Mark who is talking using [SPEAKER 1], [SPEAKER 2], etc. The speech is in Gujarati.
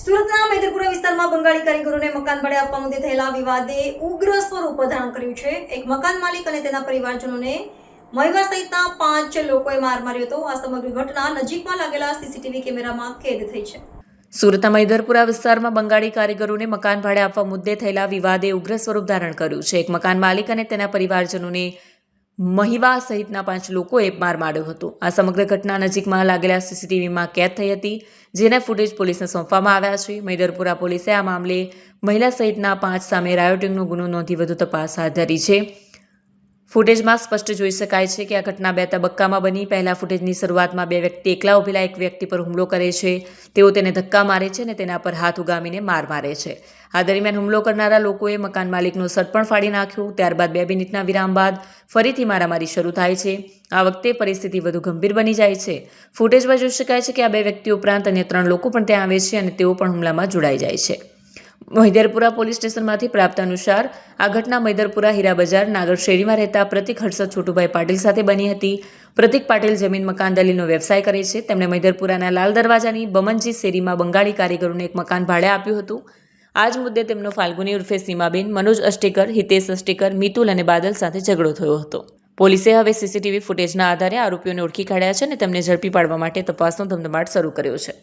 [SPEAKER 1] સુરતના મેદરપુરા વિસ્તારમાં બંગાળી કારીગરોને મકાન ભાડે આપવા મુદ્દે થયેલા વિવાદે ઉગ્ર સ્વરૂપ ધારણ કર્યું છે. એક મકાન માલિક અને તેના પરિવારજનોને મહિલા સહિતના પાંચ લોકોએ માર માર્યો હતો. આ સમગ્ર ઘટના નજીકમાં લાગેલા સીસીટીવી કેમેરામાં કેદ થઈ છે.
[SPEAKER 2] સુરતના મૈદરપુરા વિસ્તારમાં બંગાળી કારીગરોને મકાન ભાડે આપવા મુદ્દે થયેલા વિવાદે ઉગ્ર સ્વરૂપ ધારણ કર્યું છે. એક મકાન માલિક અને તેના પરિવારજનોને મહિવા સહિતના પાંચ લોકોએ માર માર્યો હતો. આ સમગ્ર ઘટના નજીકમાં લાગેલા સીસીટીવીમાં કેદ થઈ હતી, જેના ફૂટેજ પોલીસને સોંપવામાં આવ્યા છે. મૈદરપુરા પોલીસે આ મામલે મહિલા સહિતના પાંચ સામે રાયોટિંગનો ગુનો નોંધી વધુ તપાસ હાથ ધરી છે. ફૂટેજમાં સ્પષ્ટ જોઈ શકાય છે કે આ ઘટના બે તબક્કામાં બની. પહેલા ફૂટેજની શરૂઆતમાં બે વ્યક્તિ એકલા ઉભેલા એક વ્યક્તિ પર હુમલો કરે છે. તેઓ તેને ધક્કા મારે છે અને તેના પર હાથ ઉગામીને માર મારે છે. આ દરમિયાન હુમલો કરનારા લોકોએ મકાન માલિકનો શર્ટ પણ ફાડી નાખ્યો. ત્યારબાદ બે મિનિટના વિરામ બાદ ફરીથી મારામારી શરૂ થાય છે. આ વખતે પરિસ્થિતિ વધુ ગંભીર બની જાય છે. ફૂટેજમાં જોઈ શકાય છે કે આ બે વ્યક્તિ ઉપરાંત અન્ય ત્રણ લોકો પણ ત્યાં આવે છે અને તેઓ પણ હુમલામાં જોડાઈ જાય છે. મહિદરપુરા પોલીસ સ્ટેશનમાંથી પ્રાપ્ત અનુસાર આ ઘટના મહિદરપુરા હીરા બજાર નાગર શેરીમાં રહેતા પ્રતિક હર્ષદ છોટુભાઈ પાટીલ સાથે બની હતી. પ્રતિક પાટીલ જમીન, મકાન, દલીલનો વ્યવસાય કરે છે. તેમણે મહિદરપુરાના લાલ દરવાજાની બમનજી શેરીમાં બંગાળી કારીગરોને એક મકાન ભાડે આપ્યું હતું. આ જ મુદ્દે તેમનો ફાલ્ગુની ઉર્ફે સીમાબેન, મનોજ અષ્ટેકર, હિતેશ અષ્ટેકર, મિતુલ અને બાદલ સાથે ઝઘડો થયો હતો. પોલીસે હવે સીસીટીવી ફૂટેજના આધારે આરોપીઓને ઓળખી કાઢ્યા છે અને તેમને ઝડપી પાડવા માટે તપાસનો ધમધમાટ શરૂ કર્યો છે.